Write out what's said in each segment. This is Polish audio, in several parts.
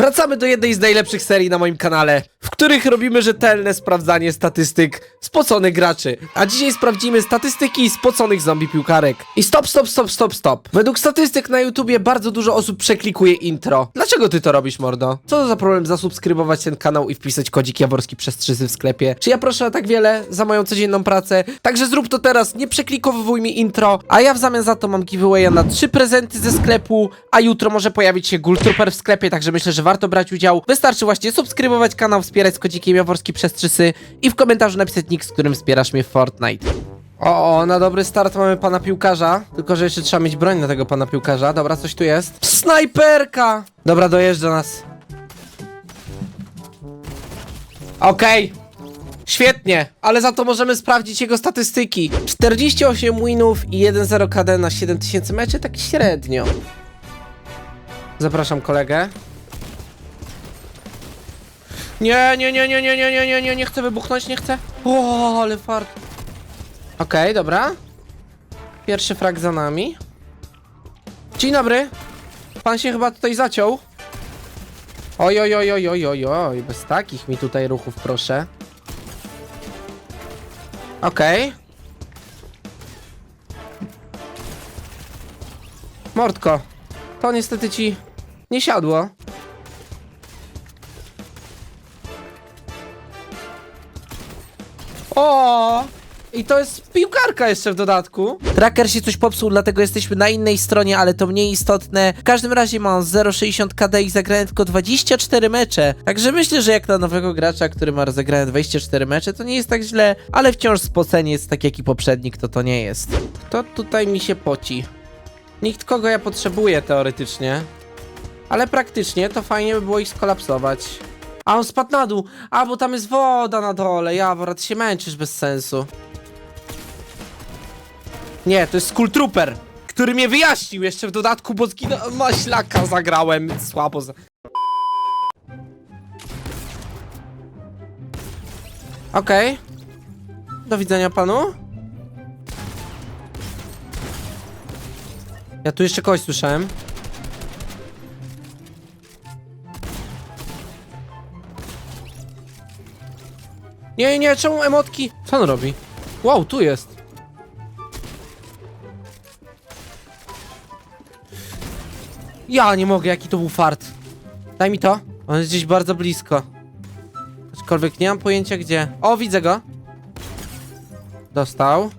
Wracamy do jednej z najlepszych serii na moim kanale, w których robimy rzetelne sprawdzanie statystyk spoconych graczy. A dzisiaj sprawdzimy statystyki spoconych zombie piłkarek. I stop, stop, stop, stop, stop. Według statystyk na YouTubie bardzo dużo osób przeklikuje intro. Dlaczego ty to robisz, mordo? Co to za problem zasubskrybować ten kanał i wpisać kodzik Jaworski przez 3 w sklepie? Czy ja proszę o tak wiele za moją codzienną pracę? Także zrób to teraz, nie przeklikowuj mi intro, a ja w zamian za to mam giveawaya na 3 prezenty ze sklepu, a jutro może pojawić się Ghoul Trooper w sklepie, także myślę, że warto brać udział. Wystarczy właśnie subskrybować kanał, wspierać z kodzikiem Jaworski przez 3 i w komentarzu napisać nick, z którym wspierasz mnie w Fortnite. O, o, na dobry start mamy pana piłkarza. Tylko, że jeszcze trzeba mieć broń na tego pana piłkarza. Dobra, coś tu jest. Snajperka! Dobra, dojeżdża nas. Okej. Świetnie, ale za to możemy sprawdzić jego statystyki. 48 winów i 1-0 KD na 7000 meczy, tak średnio. Zapraszam kolegę. Nie, nie, nie, nie, nie, nie, nie, nie, nie, nie chcę wybuchnąć, nie chcę. O, ale fart. Okej, dobra. Pierwszy frag za nami. Dzień dobry. Pan się chyba tutaj zaciął. Oj, oj, oj, oj, oj, oj, oj, bez takich mi tutaj ruchów, proszę. Okej. Mordko, to niestety ci nie siadło. I to jest piłkarka jeszcze w dodatku. Tracker się coś popsuł, dlatego jesteśmy na innej stronie, ale to mniej istotne. W każdym razie mam 0,60 KD i zagrałem tylko 24 mecze. Także myślę, że jak na nowego gracza, który ma rozegrane 24 mecze, to nie jest tak źle, ale wciąż spocenie jest tak jak i poprzednik, to to nie jest. Kto tutaj mi się poci? Nikt kogo ja potrzebuję teoretycznie. Ale praktycznie to fajnie by było ich skolapsować. A on spadł na dół. A, bo tam jest woda na dole. Jawor, ty się męczysz bez sensu. Nie, to jest Skull Trooper, który mnie wyjaśnił jeszcze w dodatku, bo zginąłem. Maślaka zagrałem. Słabo. Za... Okej. Do widzenia panu. Ja tu jeszcze kogoś słyszałem. Nie, nie, czemu emotki? Co on robi? Wow, tu jest. Ja nie mogę, jaki to był fart. Daj mi to. On jest gdzieś bardzo blisko. Aczkolwiek nie mam pojęcia gdzie. O, widzę go. Dostał.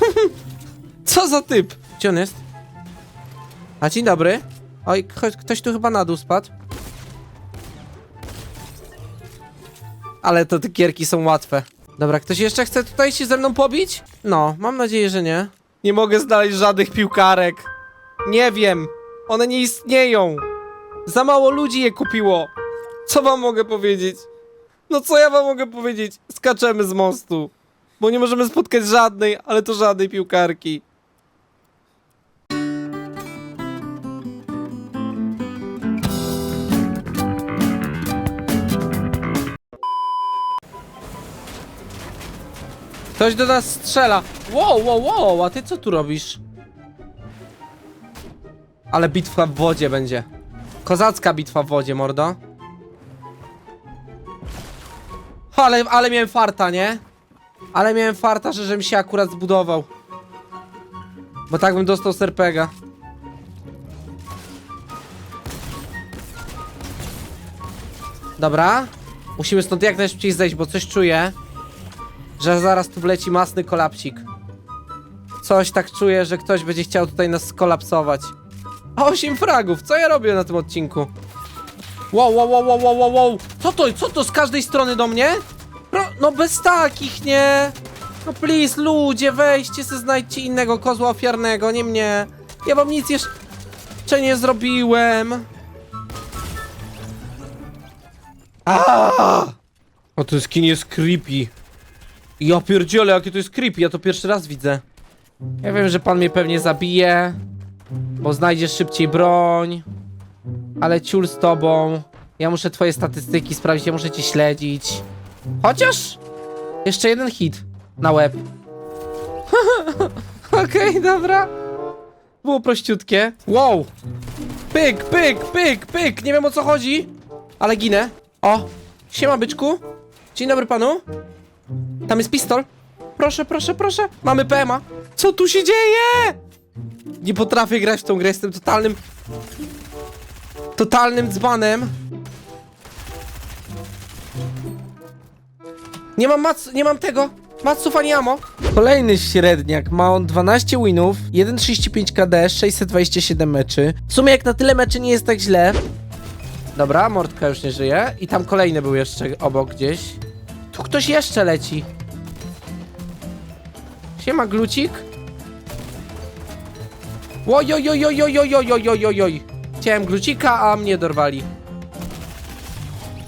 Co za typ? Gdzie on jest? A dzień dobry. Oj, ktoś, tu chyba na dół spadł. Ale to te są łatwe. Dobra, ktoś jeszcze chce tutaj się ze mną pobić? No, mam nadzieję, że nie. Nie mogę znaleźć żadnych piłkarek. Nie wiem. One nie istnieją. Za mało ludzi je kupiło. Co wam mogę powiedzieć? No co ja wam mogę powiedzieć? Skaczemy z mostu. Bo nie możemy spotkać żadnej, ale to żadnej piłkarki. Ktoś do nas strzela. Wow, wow, wow, a ty co tu robisz? Ale bitwa w wodzie będzie. Kozacka bitwa w wodzie, mordo. Ale, ale miałem farta, nie? Ale miałem farta, że żebym się akurat zbudował. Bo tak bym dostał serpega. Dobra. Musimy stąd jak najszybciej zejść, bo coś czuję. Że zaraz tu wleci masny kolapsik. Coś tak czuję, że ktoś będzie chciał tutaj nas skolapsować. 8 fragów, co ja robię na tym odcinku? Wow, wow, wow, wow, wow, wow. Co to, co to z każdej strony do mnie? Pro, no bez takich, nie? No please, ludzie, weźcie se znajdźcie innego kozła ofiarnego, nie mnie. Ja wam nic jeszcze nie zrobiłem. Aaaa! O, ten skin jest creepy. Ja pierdzielę, jakie to jest creepy, ja to pierwszy raz widzę. Ja wiem, że pan mnie pewnie zabije, bo znajdziesz szybciej broń, ale ciul z tobą. Ja muszę twoje statystyki sprawdzić, ja muszę cię śledzić. Chociaż jeszcze jeden hit na łeb. Okej, dobra. Było prościutkie. Wow! Pyk, pyk, pyk, pyk. Nie wiem o co chodzi, ale ginę. O, siema byczku. Dzień dobry panu. Tam jest pistol. Proszę, proszę, proszę. Mamy PMA. Co tu się dzieje? Nie potrafię grać w tą grę, jestem totalnym... Totalnym dzbanem. Nie mam mac... nie mam tego. Maców ani. Kolejny średniak. Ma on 12 winów, 1,35 KD, 627 meczy. W sumie jak na tyle meczy nie jest tak źle. Dobra, Mordka już nie żyje. I tam kolejny był jeszcze obok gdzieś. Tu ktoś jeszcze leci. Siema, glucik. Ojojojojojojojojojojoj. Chciałem glucika, a mnie dorwali.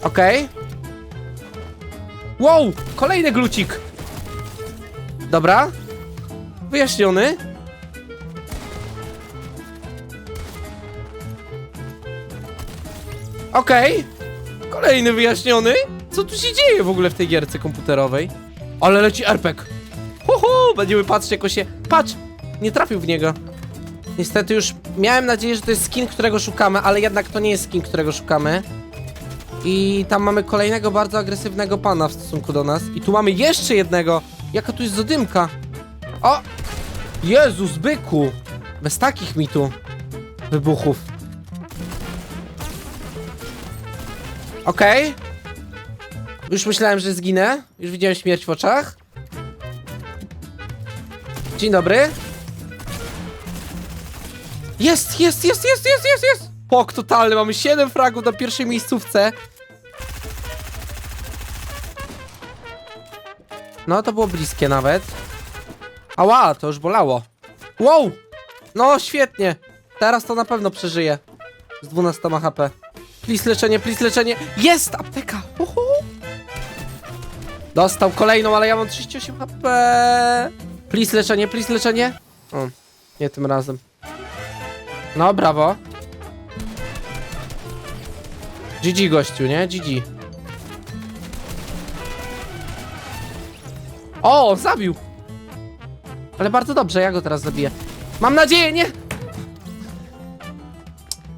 Okej. Wow, kolejny glucik. Dobra. Wyjaśniony. Okej. Kolejny wyjaśniony. Co tu się dzieje w ogóle w tej gierce komputerowej? Ale leci RPG. Huhu, będziemy patrzeć jako się... Patrz! Nie trafił w niego. Niestety już miałem nadzieję, że to jest skin, którego szukamy, ale jednak to nie jest skin, którego szukamy. I tam mamy kolejnego bardzo agresywnego pana w stosunku do nas. I tu mamy jeszcze jednego. Jaka tu jest zadymka? O! Jezus, byku! Bez takich mi tu wybuchów. Okej. Już myślałem, że zginę. Już widziałem śmierć w oczach. Dzień dobry. Jest, jest, jest, jest, jest, jest, jest! Pok totalny, mamy 7 fragów na pierwszej miejscówce. No, to było bliskie nawet. Ała, to już bolało. Wow! No, świetnie. Teraz to na pewno przeżyję. Z 12 HP. Please leczenie, please leczenie. Jest! Apteka! Uhu. Dostał kolejną, ale ja mam 38 HP. Please leczenie, please leczenie. O, nie tym razem. No, brawo. GG gościu, nie? GG. O, zabił! Ale bardzo dobrze, ja go teraz zabiję. Mam nadzieję, nie!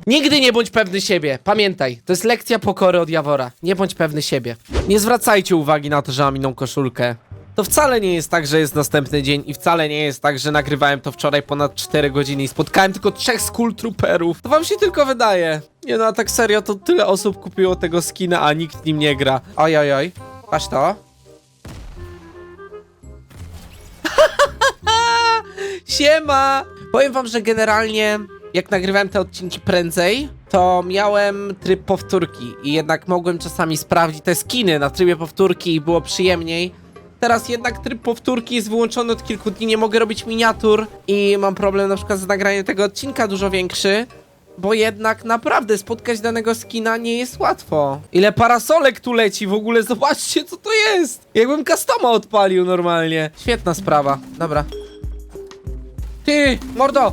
Nigdy nie bądź pewny siebie. Pamiętaj, to jest lekcja pokory od Jawora. Nie bądź pewny siebie. Nie zwracajcie uwagi na to, że mam inną koszulkę. To wcale nie jest tak, że jest następny dzień i wcale nie jest tak, że nagrywałem to wczoraj ponad 4 godziny i spotkałem tylko trzech skull trooperów. To wam się tylko wydaje. Nie no, a tak serio, to tyle osób kupiło tego skina, a nikt nim nie gra. Oj, oj, oj. Patrz to. Siema! Powiem wam, że generalnie jak nagrywałem te odcinki prędzej, to miałem tryb powtórki i jednak mogłem czasami sprawdzić te skiny na trybie powtórki i było przyjemniej. Teraz jednak tryb powtórki jest wyłączony od kilku dni, nie mogę robić miniatur i mam problem na przykład z nagraniem tego odcinka dużo większy, bo jednak naprawdę spotkać danego skina nie jest łatwo. Ile parasolek tu leci w ogóle, zobaczcie co to jest! Jakbym customa odpalił normalnie. Świetna sprawa, dobra. Ty, mordo!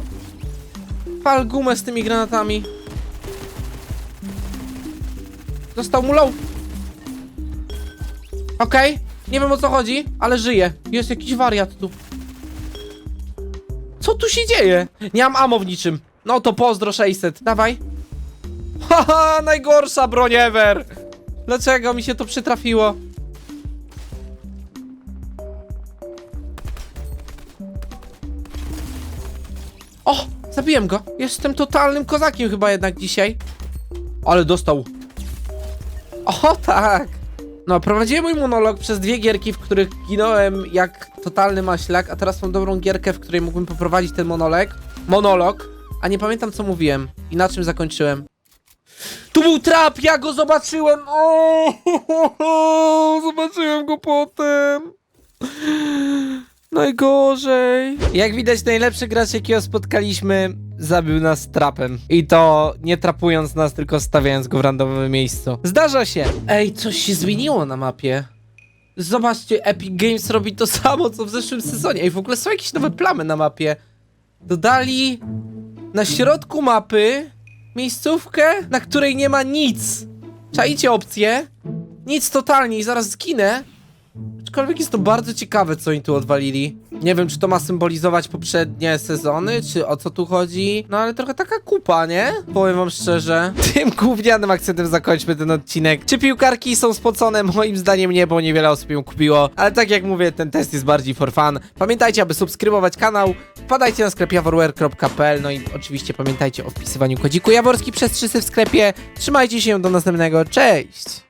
Pal gumę z tymi granatami. Dostał mu low. Okej, nie wiem o co chodzi, ale żyje. Jest jakiś wariat tu. Co tu się dzieje? Nie mam ammo w niczym. No to pozdro 600, dawaj. Haha, najgorsza broń ever. Dlaczego mi się to przytrafiło? O, zabiłem go. Jestem totalnym kozakiem chyba jednak dzisiaj. Ale dostał. O, tak. No, prowadziłem mój monolog przez dwie gierki, w których ginąłem jak totalny maślak, a teraz mam dobrą gierkę, w której mógłbym poprowadzić ten monolog. Monolog, a nie pamiętam co mówiłem i na czym zakończyłem. Tu był trap, ja go zobaczyłem. O, zobaczyłem go potem. Najgorzej. Jak widać, najlepszy gracz, jakiego spotkaliśmy, zabił nas trapem. I to nie trapując nas, tylko stawiając go w randomowym miejscu. Zdarza się. Ej, coś się zmieniło na mapie. Zobaczcie, Epic Games robi to samo, co w zeszłym sezonie. Ej, w ogóle są jakieś nowe plamy na mapie. Dodali na środku mapy miejscówkę, na której nie ma nic. Czajcie opcję? Nic totalnie i zaraz zginę. Aczkolwiek jest to bardzo ciekawe, co oni tu odwalili. Nie wiem, czy to ma symbolizować poprzednie sezony, czy o co tu chodzi. No ale trochę taka kupa, nie? Powiem wam szczerze. Tym gównianym akcentem zakończmy ten odcinek. Czy piłkarki są spocone? Moim zdaniem nie, bo niewiele osób ją kupiło. Ale tak jak mówię, ten test jest bardziej for fun. Pamiętajcie, aby subskrybować kanał. Wpadajcie na sklep jaworware.pl No i oczywiście pamiętajcie o wpisywaniu kodziku Jaworski przez 300 w sklepie. Trzymajcie się, do następnego. Cześć!